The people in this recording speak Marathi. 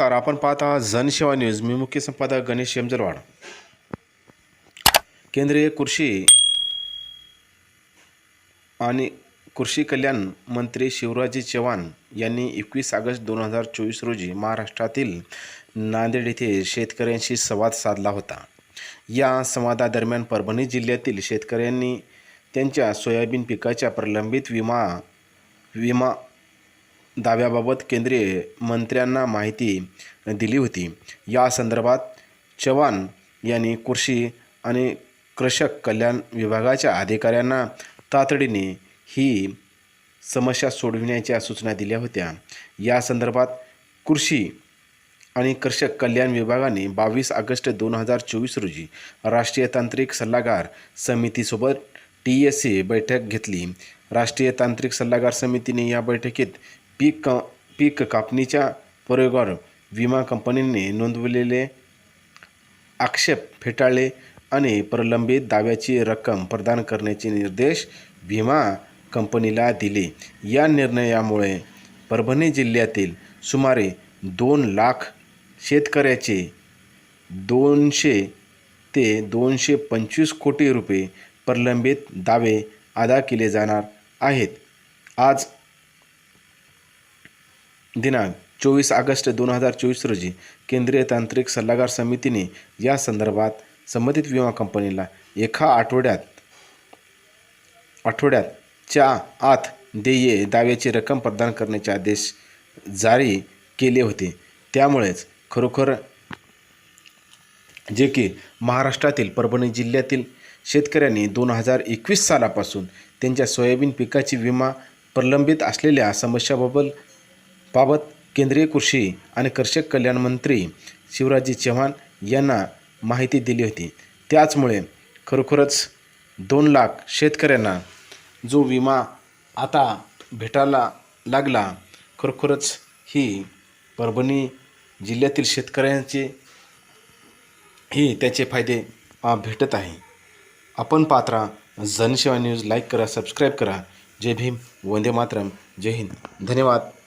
नमस्कार आपण पाहत आहात जनसेवा न्यूज. मी मुख्य संपादक गणेश यमजरवाड. केंद्रीय कृषी आणि कृषी कल्याण मंत्री शिवराजी चव्हाण यांनी एकवीस ऑगस्ट दोन हजार चोवीस रोजी महाराष्ट्रातील नांदेड येथे शेतकऱ्यांशी संवाद साधला होता. या संवादादरम्यान परभणी जिल्ह्यातील शेतकऱ्यांनी त्यांच्या सोयाबीन पिकाच्या प्रलंबित विमा विमा दाव्याबाबत केंद्रीय मंत्र्यांना माहिती दिली होती. या संदर्भात चव्हाण यांनी कृषी आणि कृषक कल्याण विभागाच्या अधिकाऱ्यांना तातडीने ही समस्या सोडविण्याच्या सूचना दिल्या होत्या. या संदर्भात कृषी आणि कृषक कल्याण विभागाने बावीस ऑगस्ट दोन हजार चोवीस रोजी राष्ट्रीय तांत्रिक सल्लागार समितीसोबत टी एस ए बैठक घेतली. राष्ट्रीय तांत्रिक सल्लागार समितीने या बैठकीत पीक का पीक कापणीच्या प्रयोगावर विमा कंपनीने नोंदवलेले आक्षेप फेटाळले आणि प्रलंबित दाव्याची रक्कम प्रदान करण्याचे निर्देश विमा कंपनीला दिले. या निर्णयामुळे परभणी जिल्ह्यातील सुमारे दोन लाख शेतकऱ्याचे दोनशे ते दोनशे पंचवीस कोटी रुपये प्रलंबित दावे अदा केले जाणार आहेत. आज दिनांक चोवीस ऑगस्ट दोन हजार चोवीस रोजी केंद्रीय तांत्रिक सल्लागार समितीने या संदर्भात संबंधित विमा कंपनीला एका आठवड्यात आठवड्याच्या आत देय दाव्याची रक्कम प्रदान करण्याचे आदेश जारी केले होते. त्यामुळेच खरोखर जे की महाराष्ट्रातील परभणी जिल्ह्यातील शेतकऱ्यांनी दोन हजार एकवीस सालापासून त्यांच्या सोयाबीन पिकाची विमा प्रलंबित असलेल्या समस्याबाबत बाबत केंद्रीय कृषी आणि कृषक कल्याण मंत्री शिवराजी चव्हाण यांना माहिती दिली होती. त्याचमुळे खरोखरच दोन लाख शेतकऱ्यांना जो विमा आता भेटायला लागला खरोखरच ही परभणी जिल्ह्यातील शेतकऱ्यांचे ही त्याचे फायदे भेटत आहे. आपण पात्रा जनसेवा न्यूज लाईक करा सबस्क्राईब करा. जय भीम वंदे मातरम. जय हिंद. धन्यवाद.